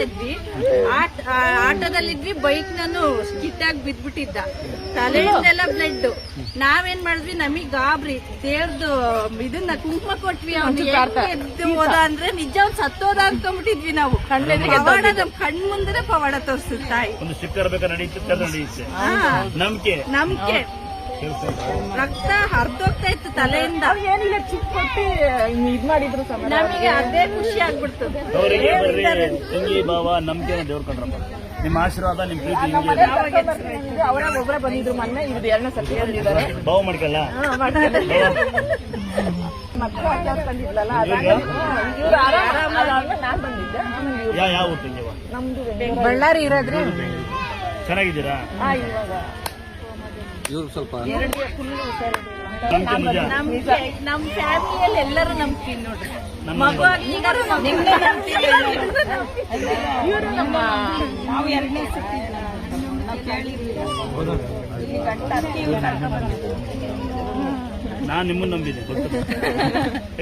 ಇದ್ವಿ. ಆಟೋದಲ್ಲಿದ್ವಿ ಬೈಕ್ ನಾನು ಕಿಟ್ಟಾಗಿ ಬಿದ್ಬಿಟ್ಟಿದ್ದ. ತಲೆಯಿಂದೆಲ್ಲ ಬ್ಲಡ್ ನಾವೇನ್ ಮಾಡಿದ್ವಿ ನಮಗ್ ಗಾಬ್ರಿ. ದೇವ್ರದ್ದು ಇದನ್ನ ಕುಂಕುಮ ಕೊಟ್ವಿ ಅವ್ನಿಗೆ ಎದ್ದು ಹೋದ ಅಂದ್ರೆ ನಿಜ ಅವ್ನ್ ಸತ್ತೋದ ಅನ್ಕೊಂಡ್ಬಿಟ್ಟಿದ್ವಿ ನಾವು. ಪವಾಡ ನಮ್ ಕಣ್ ಮುಂದೆ ಪವಾಡ ತೋರಿಸಿದ್ ತಾಯಿ. ಒಂದು ಸ್ಟಿಕ್ಕರ್ ಬೇಕಾದ್ರೆ ನಡೆಯುತ್ತೆ ನಡೆಯುತ್ತೆ. ಹಾ. ನಂಬಿಕೆ. ನಮ್ಗೆ ರಕ್ತ ಹರಿದೋಗ್ತಾ ತಲೆಯಿಂದ. ಏನಿಲ್ಲ ಚಿಕ್ಕ ಕೊಟ್ಟು ಇದ್ ಮಾಡಿದ್ರು ನಮಗೆ ಅದೇ ಖುಷಿ ಆಗ್ಬಿಡ್ತದೆ. ಅವರಿಗೆ ಬರ್ರಿ ತಂಗಿ ಭಾವ ನಂಬಿಕೆ ದೇವ್ರ ಕಂಡ್ರಪ್ಪ. ನಿಮ್ಮ ಆಶೀರ್ವಾದ ನಿಮ್ ಪ್ರೀತಿ ಹಿಂಗೆ ಒಬ್ಬರೇ ಬಂದಿದ್ರು ಮೊನ್ನೆ ಇದು ಎರಡನೇ ಸರ್ತಿ ಬಂದಿದ್ದಾರೆ ಭಾವ? ಮಾಡ್ಕಲ್ಲ ಮಕ್ಕಳು ಅಜ್ಜಾರ್ ಬಂದಿದ್ಲಲ್ಲ ಅದಾಗ ಇವ್ರು? ಆರಾಮ ಅದಾದ್ಮೇಲೆ ನಾನ್ ಬಂದಿದ್ದೆ. ಆಮೇಲೆ ಇವ್ರು. ಯಾವ ಯಾವ ಊರು ತಂಗಿವ ನಮ್ದು ಬಳ್ಳಾರಿ ಇರೋದ್ರಿ? ಚೆನ್ನಾಗಿದ್ದೀರಾ? ಹಾ ಇವಾಗ. ಇವ್ರು ಸ್ವಲ್ಪ ಎರಡು ಫುಲ್ ನಮ್ ಫ್ಯಾಮಿಲಿಯಲ್ಲಿ ಎಲ್ಲರೂ ನಂಬ್ತೀನಿ ನೋಡ್ರಿ ನಮ್ಮ ಮಗು ಇವರು ನಮ್ಮ ನಾವು ಎರಡನೇ ಸತಿ ನಾವು ಗಂಟ. ನಾನ್ ನಿಮ್ಮನ್ನ ನಂಬಿದ್ದೆ ಗೊತ್ತು.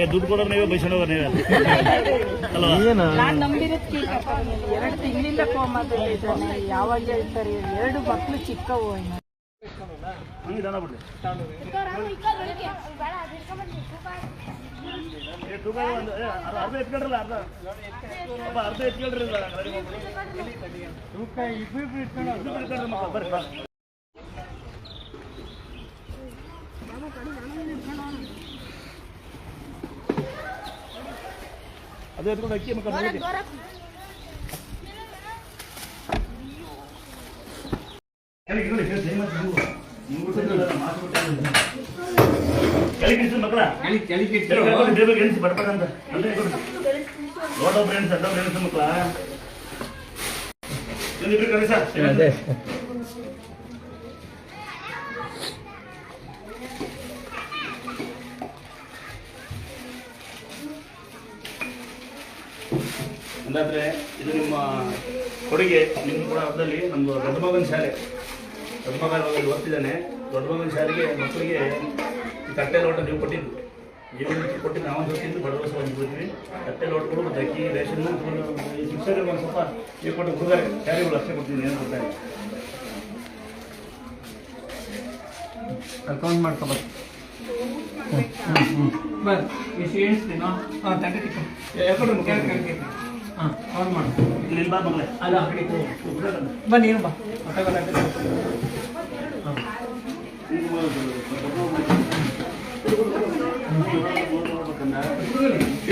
ಏ ದುಡ್ಡು ಕೊಡೋರು ನೀವೇ ಬೈಸೋಣವ್ರು ನೀವೇ ಅಲ್ವಾ? ನಾನ್ ನಂಬಿರೋದ್ಕೆ ಇಲ್ಲಿ ಕರ್ಕೊಂಡ್ ಬಂದಿದ್ದು. ಎರಡು ತಿಂಗಳಿಂದ ಕೋಮಾದಲ್ಲಿ ಇದ್ದಾನೆ. ಯಾವಾಗ ಹೇಳ್ತಾರೆ? ಎರಡು ಮಕ್ಳು ಚಿಕ್ಕವು ಇನ್ನು. ಹಂಗೆ ದನ ಬಿಡ್ರಿ ಏ, ತೂಕ ಒಂದು ಏ, ಅರ್ಧ ಅರ್ಧ ಎತ್ಕೊಳ್ರಲ್ಲ ಅರ್ಧ ಅಪ್ಪ ಅರ್ಧ ಎತ್ಕೊಳ್ರಿ ಇಲ್ಲ, ಗಾಡಿ ಮಾಡ್ಬಿಡಿ. ಇಬ್ರು ಇಟ್ಕೊಂಡ್ರೆ ಮಕ್ಕಳು, ಬರ್ರಿ ಬಾ. ಅದು ಎತ್ಕೊಂಡು ಅಕ್ಕಿ ಮಕ್ಕಳು ನೋಡಿ ಕೆಳಗೆ ಇಟ್ಕೊಳ್ಳಿ, ಕೆಳಗೆ ದಯಮಾಡಿ ನೀವು. ನೀವು ಬಿಟ್ಟಿದ್ದಲ್ಲ, ಮಾತು ಬಿಟ್ಟಿದ್ದಲ್ಲ. ಕೆಳಗೆ ಇಳಿಸಿ ಕೆಳಗೆ ಬರ್ಬೇಕಂತ. ಅಂದ್ರೆ ದೊಡ್ಡ ಫ್ರೆಂಡ್ಸ್ ಅಡ್ಡ ಫ್ರೆಂಡ್ಸ್ ಮಕ್ಕಳ. ಇಬ್ರು ಕಳಿಸ ಅಂದಾದ್ರೆ ಇದು ನಿಮ್ಮ ಕೊಡುಗೆ ನಿಮ್ಮ ಕೂಡ ಅದರಲ್ಲಿ ನಮ್ದು ದೊಡ್ಡ ಮಗನ ಶಾಲೆ. ದೊಡ್ಡ ಮಗ ಇಲ್ಲಿ ಓದ್ತಿದ್ದಾನೆ. ದೊಡ್ಡ ಮಗನ ಶಾಲೆಗೆ ಮಕ್ಕಳಿಗೆ ಈ ತಟ್ಟೆ ಲೋಟ ನೀವು ಕೊಟ್ಟಿದ್ದು. ನೀವು ಕೊಟ್ಟು ಕೊಟ್ಟಿದ್ದು ನಾವು ಜೊತೆಯಿಂದ ಬಡವಸ ಕತ್ತೆ ತಟ್ಟೆ ಲೋಟಗಳು ಮತ್ತು ಅಕ್ಕಿ ರೇಷನ್ ಶಿಕ್ಷಕರಿಗೆ ಒಂದು ಸ್ವಲ್ಪ ಈಗ ಕೊಟ್ಟು ಹುಡುಗರು ಶಾಲೆಗಳು ಅಷ್ಟೇ ಕೊಡ್ತೀನಿ ಏನು ಕೊಡ್ತಾರೆ. ಕೌಂಟ್ ಮಾಡ್ಕೊಬಾರ ಬರ್ ಎಷ್ಟು ಎಣಿಸ್ತೀನೋ ಹಾಂ ಯಾಕಂದ್ರೆ ಮುಖ. ಹಾಂ ಕೌಂಟ್ ಮಾಡು. ಇಲ್ಲಿ ಬಾ ಮಗಳೇ. ಅಲ್ಲ ಬನ್ನಿ ಬಾ ನೀನು ಬಾ. ಹೊಟ್ಟೆಗೆಲ್ಲ ಹಾಂ ಇಲ್ಲ ಇಲ್ಲ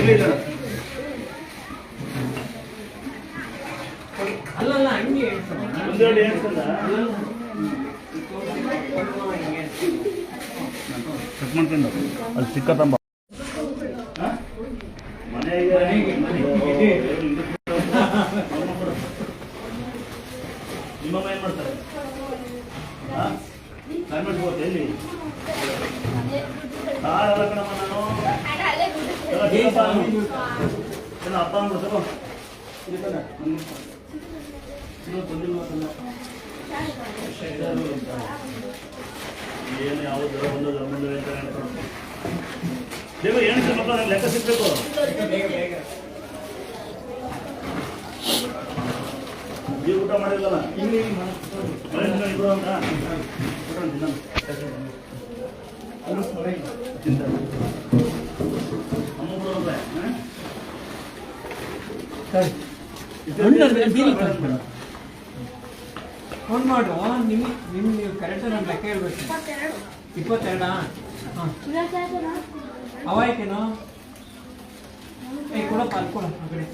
ಅಲ್ಲಲ್ಲ ಹಂಗೆ ಎಣ್ಸು. ಒಂದೆರಡು ಏನ್ಸಲ್ಲ ಕಟ್ ಮಾಡ್ಕೊಂಡು ಅಲ್ಲಿ ಸಿಕ್ಕ ತಂಬ ಮನೆಗೆ ನಿಮ್ಮಮ್ಮ ಏನ್ ಮಾಡ್ತಾರೆ ಹಾ? ಗಂಡ್ಮಕ್ಳು ಹೋಗ್ತಾ ಎಲ್ಲಿ ಕಾರಲ್ಲ ಕಣಮ್ಮ ನಾನು ಎಲ್ಲ ಚಿಕ್ಕಪ್ಪ ನಾನು. ತಂದ? ಏನು ಯಾವ ಒಂದು ದೇವ ಏನು ಮಕ್ಕಳು? ನನಗೆ ಲೆಕ್ಕ ಸಿಗ್ಬೇಕು. ನೀವು ಊಟ ಮಾಡಿಲ್ಲಲ್ಲ? ಇಬ್ರು ಅಂತ. ತಿಂತಾರೆ. ಅಮ್ಮ ಬಿಡು ಅಂದ್ರೆ, ಹ? ಫೋನ್ ಮಾಡು. ನಿಮ್ ನಿಮ್ ನೀವು ಕರೆಕ್ಟ್ ನಾನು ಲೆಕ್ಕ ಹೇಳ್ಬೇಕು. ಇಪ್ಪತ್ತೆರಡಾ? ಹಾಂ. ಅವಾಯ್ತೇನೋ ಏ ಕೊಡಪ್ಪ ಅಲ್ಲಿ ಕೊಡ ಆ ಕಡೆ.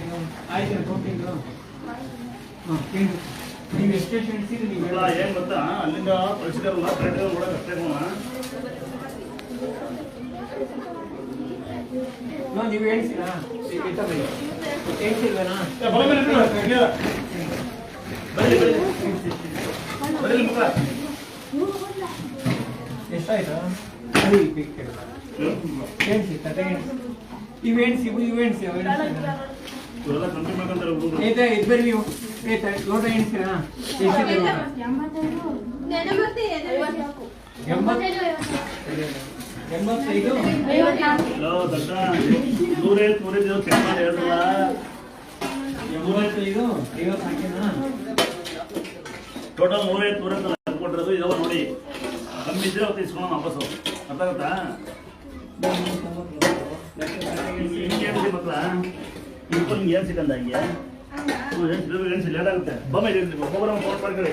ಇದು? ಆಯ್ತು ಕೌಂಟಿಂಗು ಹಾಂ ನೀವು ಎಷ್ಟೆಷ್ಟು ಎಣಿಸಿರಿ ನೀವು ಇಲ್ಲ, ಏನು ಗೊತ್ತಾ? ಅಲ್ಲಿಂದ ಕಳಿಸಿದಾರಲ್ಲ ಕರೆಕ್ಟ್ ಕೂಡ ಅಷ್ಟೇ. ನೋ ನೀವು ಹೇಳ್ತೀರಾ? ಏ, ಮಕ್ಕಳ. ಎಷ್ಟಾಯ್ತು? ಎಣಿಸಿ ತಟ್ಟೆ ಎಣಿಸಿ ಇವು ಎಣಿಸಿ ಇವು ಇವು ಎಣಿಸಿ ಅವು ಎಣಿಸಿರಾ ಇವರೆಲ್ಲ ಕಂಪ್ನಿ ಮಾಡ್ಕೊಂತಾರೆ ಹುಡುಗ್ರು. ಏತ ಇದ್ಬರಿ ನೀವು. ಏತ ಲೋಟ ಎಣಿಸಿರಾ ಎಷ್ಟಿದೆ ಎಂಬತ್ತು ಎಂಬತ್ತೈದು. ನೂರೈವತ್ತು, ನೂರೈವತ್ತು ಚೆಕ್ ಮಾಡಿ ಹೇಳ್ರಲ್ಲ. ಮೂವತ್ತೈದು ಐವತ್ತು ಹಾಕಿನಾ ಟೋಟಲ್ ನೂರೈವತ್ತು ನೂರೈವತ್ತು ಕೊಟ್ಟಿರೋದು ಇದಾವ ನೋಡಿ. ಕಮ್ಮಿ ಇದ್ರೆ ಅವತ್ತು ಇಸ್ಕೊಂಡು ವಾಪಸ್ಸು. ಅರ್ಥ ಆಗುತ್ತಾ? ಮಕ್ಕಳ ಇಬ್ಬರು ಏನು ಹಂಗೆ? ಲೇಟ್ ಆಗುತ್ತೆ? ಬೊಮ್ಮೆ ಒಬ್ಬೊಬ್ಬರ ಫೋನ್ ಮಾಡ್ಕೊಳ್ಳಿ.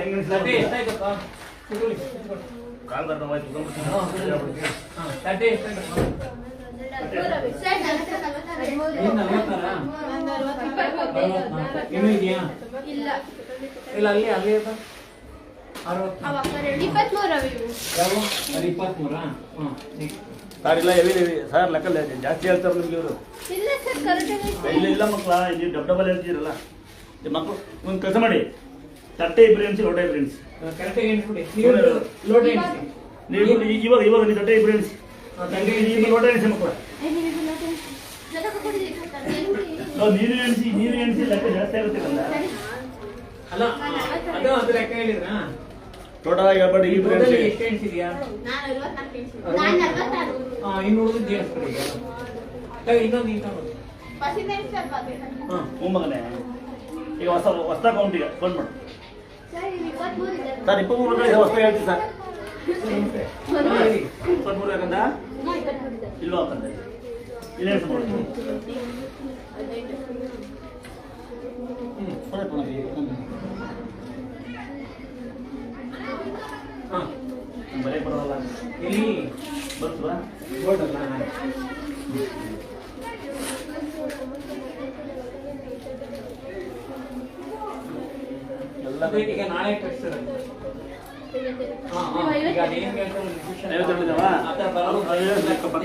ಹೆಂಗೆ ಇನ್ನೂ ಇದೆಯಾ? ಇಲ್ಲ. ಇಲ್ಲ ಅಲ್ಲಿ ಅಲ್ಲಿ ಇಪ್ಪತ್ಮೂರಾ ಹ್ಞೂ ಸರ್. ಇಲ್ಲ ಎವಿ ಸರ್ ಲೆಕ್ಕಲ್ಲ ಜಾಸ್ತಿ ಹೇಳ್ತಾರೆ ನಿಮ್ಗೆ ಇವರು. ಇಲ್ಲ ಇಲ್ಲ ಇಲ್ಲ ಮಕ್ಕಳ ನೀವು ಡಬ್ ಡಬಲ್ ಹೇಳ್ತೀರಲ್ಲ ಮಕ್ಕಳು ಒಂದು ಕೆಲಸ ಮಾಡಿ. ತಟ್ಟೆ ಇಬ್ರು ಎಣಿಸಿ ಲೋಟ ಇಬ್ರು ಎಣಿಸಿ. ಕರೆಕ್ಟಾಗಿ ಎಣಿಸ್ಬಿಡಿ. ನೀವು ಲೋಟ ಎಣಿಸಿ. ನೀವು ಇವಾಗ ಇವಾಗ ನೀವು ತಟ್ಟೆ ಇಬ್ರು ಎಣಿಸಿ. ನೀವು. ಲೋಟ ಎಣಿಸಿ ಮಕ್ಕಳ. ನಾವು ನೀರು ಎಣಿಸಿ. ನೀರು ಎಣಿಸಿ ಲೆಕ್ಕ ಜಾಸ್ತಿ ಆಗುತ್ತಿಲ್ಲ ಅಲ್ಲ ಅದು ಅದು ಲೆಕ್ಕ ಹೇಳಿದ್ರಾ? ಟೋಟಲ್ ಹೇಳ್ಬೇಡಿ ಇಬ್ರು ಟೋಟಲ್ ಎಣಿಸಿ. ಎಷ್ಟು ಎಣಿಸಿದ್ಯಾ? ಹಾ ಇನ್ನು ಉಳಿದು ಎಣಿಸ್ಬಿಡಿ ಇನ್ನೊಂದು ಹ್ಞೂ ಮಗನೇ ಈಗ ಹೊಸ ಹೊಸ ಅಕೌಂಟ್ ಈಗ ಫೋನ್ ಮಾಡು. ಸರ್ ಇಪ್ಪತ್ಮೂರು ರೂಪಾಯಿ ಹೊಸ ಹೇಳ್ತೀವಿ ಸರ್ ಹಾ, ಹೇಳಿ. ಇಪ್ಪತ್ಮೂರು ಯಾಕಂದ ಇಲ್ವಾ ಹಾಕಂದ ಇಲ್ಲ ಹೇಳ್ತು ನೋಡಿ ಹಾ ಬರೀ ಬರೋಲ್ಲ ಎಲ್ಲಿ ಬರ್ತವಾ ಬೋರ್ಡ್ ಅಲ್ಲ ಎಲ್ಲ ಅದು ಈಗ ನಾಳೆ ಕಟ್ಸಿರೋದು ಹಾ ಹಾ ಈಗ ಅದೇನ್ ಹೇಳ್ತಾರೆ ಡಿಸ್ಕಷನ್ ಐವತ್ತೆರಡು ಇದಾವ ಅದ ಬರೋದು ಐವತ್ತು ಲೆಕ್ಕ ಪಕ್ಕಕ್ಕೆ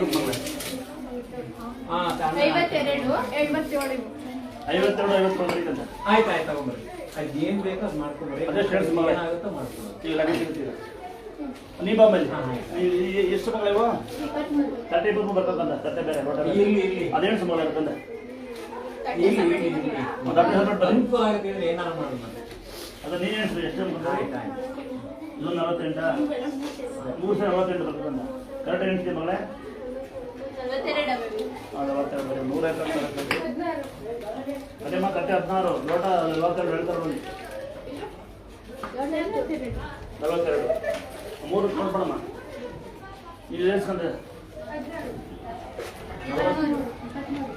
ಮಕ್ಕಳು ಹಾ ತ- ಐವತ್ತೆರಡು ಎಂಬತ್ತೇಳು. ಐವತ್ತೆರಡು ಐವತ್ತು ಬರೀತಂತ ಆಯ್ತು ಆಯ್ತು ತಗೊಂಬರ್ರಿ ಅದು ಏನು ಬೇಕೋ ಅದು ಮಾಡ್ಕೊಂಬರ್ರಿ ಅದೇ ಮಗ. ಏನಾಗುತ್ತೋ ಮಾಡ್ಕೊಳ್ಳಿ ಈಗ ನೀ ಬಾ ಮೇಲೆ ಹಾ, ಈ- ಈ- ಎಷ್ಟು ಮಗಳಿವು ತಟ್ಟೆ ಇಬ್ಬರು ಬರ್ತಕ್ಕಂತ ತಟ್ಟೆ ಬೇರೆ. ಇಲ್ಲಿ ಇಲ್ಲಿ. ಅದೇನು ಸುಮಾರು ಇರ್ತಂದ ಇಲ್ಲಿ ಇಲ್ಲಿ ಅನುಕೂಲ ಆಗುತ್ತೆ ಅಂದ್ರೆ ಏನಾರ ಮತ್ತೆ. ಅದು ನೀನು ಎಷ್ಟು ಎಷ್ಟು ಬರ್ತದೆ ಆಯ್ತು ನಲವತ್ತೆಂಟ? ಮೂರು ಸಾವಿರ ನಲವತ್ತೆಂಟು ಬರ್ತದಂತ ಕರೆಕ್ಟ್ ಹೇಳ್ತೀವಿ ಮಗಳೇ. ನಲವತ್ತೆರಡು ನೂರ ಅದೇ ಮತ್ತೆ ಕಟ್ಟೆ ಹದಿನಾರು. ಲೋಟ ನಲವತ್ತೆರಡು ಹೇಳ್ತಾರೆ ನೋಡಿ. ನಲವತ್ತೆರಡು. ಮೂರು ಕೊಡ್ಬೇಡಮ್ಮ ನೀವು ಹೇಳ್ಸ್ಕೊಂಡ್ರೆ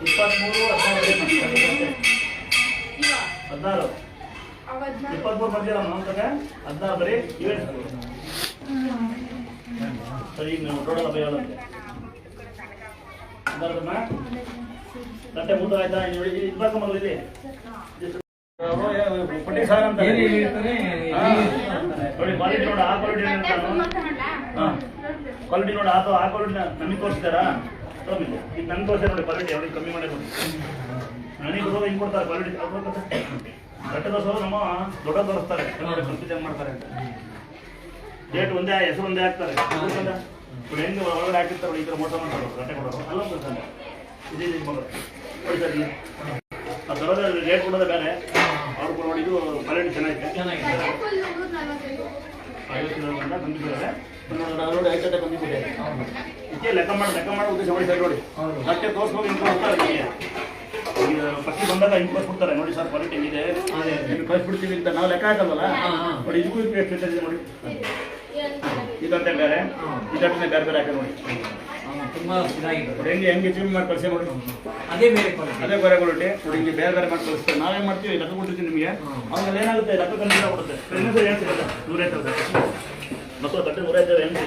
ಇಪ್ಪತ್ತ್ಮೂರು ಹದಿನಾರು. ಹದಿನಾರು. ಇಪ್ಪತ್ಮೂರು ಬಂದಿರಮ್ಮ ಕಡೆ ಹದಿನಾರು ಬರೀ ಇವೇ. ಸರಿ ನೀವು ಟೋಟಲ್ ಬೈಯೋದಂತೆ ಗಂಟೆ ಊಟ ಆಯ್ತಾ? ನೋಡಿ ಇಬ್ಬಾಕ ಇಲ್ಲಿ. ಪಟ್ಟಿ ಸಾರ್ ಅಂತ ನೋಡಿ ಕ್ವಾಲಿಟಿ ನೋಡಿ ಆ ಕ್ವಾಲಿಟಿ ಹಾ. ಕ್ವಾಲಿಟಿ ನೋಡಿ ಆ ಆ ಕ್ವಾಲಿಟಿ ನಮಗೆ ತೋರಿಸ್ತಾರಾ? ಈಗ ನನ್ಗೆ ತೋರಿಸ್ತಾರೆ ನೋಡಿ ಕ್ವಾಲಿಟಿ ಅವ್ರಿಗೆ ಕಮ್ಮಿ ಮಾಡಿ ಕೊಡಿ. ನನಗೆ ಹಿಂಗೆ ಕೊಡ್ತಾರೆ ಕ್ವಾಲಿಟಿ ಗಟ್ಟೆ ತೋರಿಸೋರು ನಮ್ಮ ದೊಡ್ಡ ತೋರಿಸ್ತಾರೆ ನೋಡಿ ಕನ್ಫ್ಯೂಷನ್ ಮಾಡ್ತಾರೆ ಅಂತ ಡೇಟ್ ಒಂದೇ ಹೆಸರು ಒಂದೇ ಹಾಕ್ತಾರೆ ఇప్పుడు ಹೆಂಗೆ ಒಳಗಡೆ ಹಾಕಿರ್ತಾರೆ ನೋಡಿ, ಈ ಥರ ಮೋಸ ಮಾಡ್ತಾರೆ ಗಂಟೆ ಕೊಡೋರು ಅಲ್ಲ ಬರ್ತಾನೆ ಇದು ಇದು ಮಗಳು ನೋಡಿ ಸರ್ ಇಲ್ಲಿ ಅದು ಬರೋದು ರೇಟ್ ಕೊಡೋದೇ ಬೇರೆ ಅವ್ರು ಕೂಡ ನೋಡಿ ಇದು ಕ್ವಾಲಿಟಿ ಚೆನ್ನಾಗಿದೆ ಚೆನ್ನಾಗಿದೆ ಐವತ್ತು ಗಂಟ ಬಂದಿದ್ದಾರೆ ನೋಡಿ ಐದು ಗಂಟೆ ಬಂದಿದೆ ಇದಕ್ಕೆ ಲೆಕ್ಕ ಮಾಡಿ ಲೆಕ್ಕ ಮಾಡಿ ಉದ್ದೇಶ ಮಾಡಿ ಸರ್ ನೋಡಿ ಹೌದು. ಮತ್ತೆ ತೋರಿಸ್ಬೋದು ಇಂಕೋ ಹೋಗ್ತಾರೆ ನಿಮಗೆ. ಈಗ ಪಟ್ಟಿ ಬಂದಾಗ ಹಿಂಗೆ ಕೊಡ್ತಾರೆ ನೋಡಿ ಸರ್ ಕ್ವಾಲಿಟಿ ಇದೆ ನೀವು ನಿಮ್ಗೆ ಕಳಿಸ್ಬಿಡ್ತೀವಿ ಅಂತ ನಾವು ಲೆಕ್ಕ ಹಾಕಲ್ವಲ್ಲ. ನೋಡಿ ಇದಕ್ಕೂ ಇದಕ್ಕೆ ಎಷ್ಟು ಇದೆ ನೋಡಿ. ಇದಂತೆ ಬೇರೆ ಗಂಟೆ ಬೇರೆ ಬೇರೆ ಹಾಕಿ ನೋಡಿ. ತುಂಬಾ ಇದಾಗಿದೆ ನೋಡಿ ಹೆಂಗೆ ಹೆಂಗೆ ಚೂಮ್ ಮಾಡಿ ಕಳಿಸಿ ನೋಡಿ. ಅದೇ ಬೇರೆ ಅದೇ ಬೇರೆ ಕ್ವಾಲಿಟಿ ನೋಡಿ ಹಿಂಗೆ ಬೇರೆ ಬೇರೆ ಮಾಡಿ ಕಳಿಸ್ತಾರೆ. ನಾವೇನು ಮಾಡ್ತೀವಿ ಲೆಕ್ಕ ಕೊಟ್ಟಿರ್ತೀವಿ ನಿಮಗೆ. ಆಮೇಲೆ ಏನಾಗುತ್ತೆ? ಲೆಕ್ಕ ಕಂಡಿಲ್ಲ ಕೊಡುತ್ತೆ. ಸಿಗುತ್ತೆ ನೂರೈದು ಮಕ್ಕಳು ಬಟ್ಟೆ ನೂರೈದು ಏನು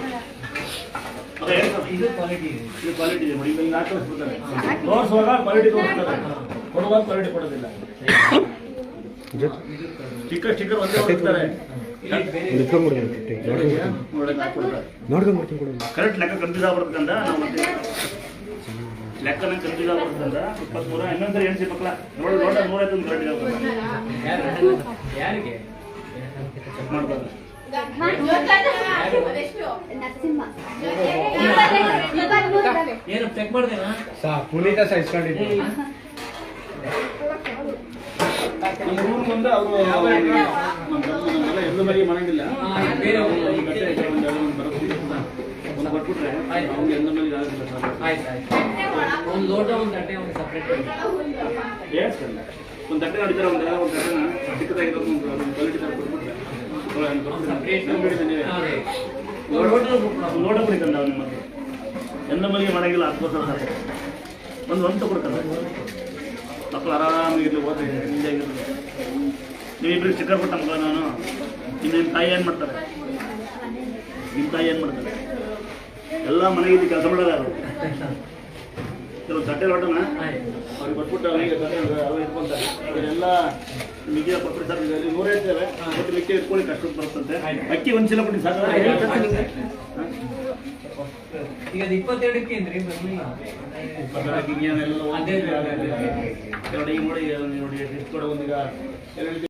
ಇದು ಕ್ವಾಲಿಟಿ ಇದೆ ಕ್ವಾಲಿಟಿ ಇದೆ ನೋಡಿ ಹಾಕಿ ತೋರಿಸ್ಬಿಡ್ತಾರೆ ತೋರಿಸುವಾಗ ಕ್ವಾಲಿಟಿ ತೋರಿಸ್ತಾರೆ ಕೊಡುವಾಗ ಕ್ವಾಲಿಟಿ ಕೊಡೋದಿಲ್ಲ ಸ್ಟಿಕ್ಕರ್ ಸ್ಟಿಕ್ಕರ್ ಒಂದೇ ಕೊಡ್ತಾರೆ ಇಲ್ಲಿ ಕರೆಕ್ಟ್ ಲೆಕ್ಕ ಕನ್ಫ್ಯೂಸ್ ಆಗ್ಬಿಡ್ತಂದ ನಾವು ಮತ್ತೆ ಲೆಕ್ಕನ ಕನ್ಫ್ಯೂಸ್ ಆಗ್ಬಿಡ್ತಂದ ಇಪ್ಪತ್ಮೂರ ಇನ್ನೊಂದ್ಸರಿ ಎಣಿಸಿ ಮಕ್ಕಳ ನೋಡಿ ನೋಡ ನೂರೈದು ಕರೆಕ್ಟ್? ಯಾರಿಗೆ ಚೆಕ್ ಮಾಡ್ಬಾರ್ದು ಏನು ಚೆಕ್ ಮಾಡ್ದೇನಾ? ಪುನೀತ ಸಹಿಸ್ಕೊಂಡಿದ್ದೆ ಎರಡು ಮರಿ ಮಾಡಂಗಿಲ್ಲ. ಬೇರೆ ಒಂದು ಬರ್ಬಿಟ್ರೆ. ಅವ್ನಿಗೆ ಎಂದ ಮೇಲೆ ಸರ್. ಆಯ್ತು ಆಯ್ತು. ಒಂದು ಲೋಟ ಒಂದು ತಟ್ಟೆ ಒಂದು ಸಪ್ರೇಟ್ ಹೇಳ್ಸ್ಕೊಂಡೆ. ಒಂದು ತಟ್ಟೆ ನಡೀತಾರೆ ಒಂದು ಒಂದು ತಟ್ಟೆನ ಚಿಕ್ಕದಾಗಿರೋದು ಒಂದು ಒಂದು ಕ್ವಾಲಿಟಿ ನೋಡ ಮನೆಗಿಲ್ಲ ಮಗ ಎಂದ ಮನೆಗೆ ಮಾಡಂಗಿಲ್ಲ ಹತ್ತು ವರ್ಷ ಒಂದು ಒಂದು ಕೊಡ್ತಾನೆ ಮಕ್ಕಳು ಆರಾಮಾಗಿರ್ಲಿ ಹೋದ್ರೆ ಎಂಜಾಯ್ ಆಗಿರ್ಲಿ ನೀವಿಬ್ರಿಗೆ ಮಗ ಕೊಟ್ಟ ಮಕ್ಕಳು ನಾನು. ಇನ್ನೇನು ತಾಯಿ ಏನು ಮಾಡ್ತಾರೆ? ನಿಮ್ಮ ತಾಯಿ ಏನು ಮಾಡ್ತಾರೆ? ಎಲ್ಲ ಮನೆಗಿದ್ದು ಕೆಲಸ ಮಾಡೋದಾರು ಕೆಲವು ತಟ್ಟೆ ಲೋಟನ ಆಯ್ತು ಅವ್ರಿಗೆ ಕೊಟ್ಬಿಟ್ಟು ಅವನಿಗೆ ತಟ್ಟೆ ಅವು ಇಟ್ಕೊಂತಾರೆ ಅವರೆಲ್ಲ ಮಿಗಿ ಕೊಟ್ಬಿಟ್ಟು ಸರ್ ಇಲ್ಲಿ ನೂರ ಇರ್ತೇವೆ ಒಟ್ಟು ಮಿಕ್ಕಿ ಇಟ್ಕೊಳ್ಳಿ ಕಷ್ಟಕ್ಕೆ ಬರುತ್ತಂತೆ ಅಕ್ಕಿ ಒಂದು ಚೀಲ ಕೊಡಿ ಸಾಕು ಆಯ್ತು. ಹಾಂ? ಈಗ ಅದು ಇಪ್ಪತ್ತೆರಡಕ್ಕೆ ಏನ್ರಿ ಬರ್ಲಿಲ್ಲ ಪಕ್ಕದ ಗಿಂಗಿಯನ್ನೆಲ್ಲ ಅದೇ ಅದೇ ಅದೇ ಅದೇ. ಎರಡು ಈಗ ನೋಡಿ ಅದನ್ನ ನೋಡಿ ಎಷ್ಟು ಕೊಡ ಒಂದೀಗ ಎರಡು ರೀತಿ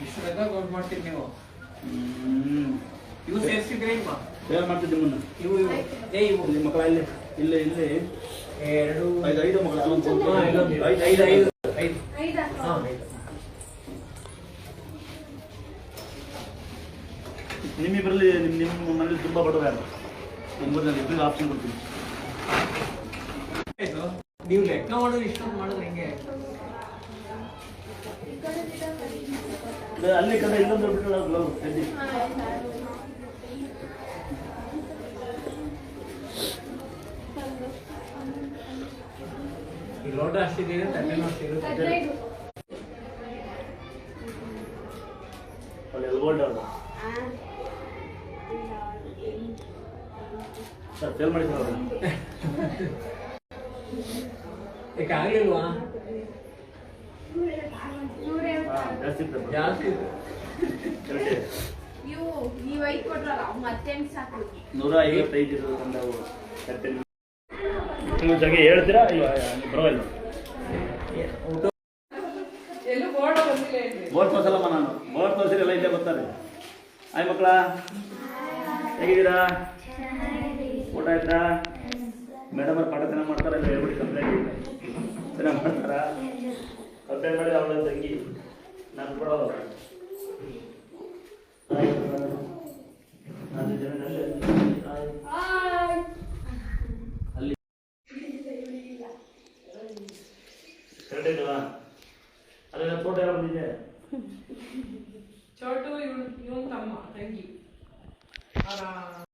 ಇಷ್ಟು ಬೇಗ ಗೌಡ್ ಮಾಡ್ತೀರಿ ನೀವು ಹ್ಮ್. ಇವು ಸೇರಿಸಿದ್ರೆ ಇಲ್ವಾ ಏನು ಮಾಡ್ತಿದ್ದೆ ಮುನ್ನ ಇವು ಇವು ಏ ಇವು ಇಲ್ಲಿ ಮಕ್ಕಳ ಇಲ್ಲಿ ಇಲ್ಲಿ ಇಲ್ಲಿ ಎರಡು ಐದು ಐದು ಮಕ್ಕಳು ಅಲ್ಲೊಂದು ಸ್ವಲ್ಪ ಹಾ, ಇಲ್ಲೊಂದು ಐದು ಐದು ಐದು ಐದು ಹಾ ಐದು ನಿಮ್ಮಿಬ್ಬರಲ್ಲಿ ನಿಮ್ಮ ನಿಮ್ಮ ಮನೇಲಿ ತುಂಬ ಬಡವ ಯಾರು ನಿಮ್ಮೂರಿನಲ್ಲಿ ಇಬ್ಬರಿಗೆ ಆಪ್ಷನ್ ಕೊಡ್ತೀನಿ. ನೀವು ಲೆಕ್ಕ ಮಾಡೋದು ಇಷ್ಟೊಂದು ಮಾಡಿದ್ರೆ ಹೆಂಗೆ ಅಲ್ಲಿ ಕಡೆ ಇಲ್ಲೊಂದು ಬಿಟ್ಟು ಈ ಲೋಟ ಅಷ್ಟಿದೆ ತಟ್ಟೆನೂ ಅಷ್ಟಿರುತ್ತೆ ಎಲ್ಬೋಲ್ಡ್ ಅವರು ಸರ್ ಫೇಲ್ ಮಾಡಿದ್ರು ಯಾಕೆ ಆಗ್ಲಿಲ್ವಾ ಜಾಸ್ತಿ ನೂರ ಐವತ್ತೈದು ನೀವು ಹೇಳ್ತೀರಾ? ಇಲ್ಲ ಬರೋಲ್ಲ ಆಯ್ ಮಕ್ಕಳ. ಹೇಗಿದ್ದೀರಾ? ಊಟ ಆಯ್ತಾ? ಮೇಡಮ್ ಅವ್ರು ಪಾಠ ಚೆನ್ನಾಗಿ ಮಾಡ್ತಾರ ಇಲ್ಲ ಹೇಳ್ಬಿಡಿ ಕಂಪ್ಲೇಂಟ್ ಚೆನ್ನಾಗಿ ಮಾಡ್ತಾರಾ? ಕಂಪ್ಲೇಂಟ್ ಮಾಡಿ ಅವಳ ತಂಗಿ. ನಾನು ಕೂಡ ಅಲ್ಲಿ ಕರೆಕ್ಟ್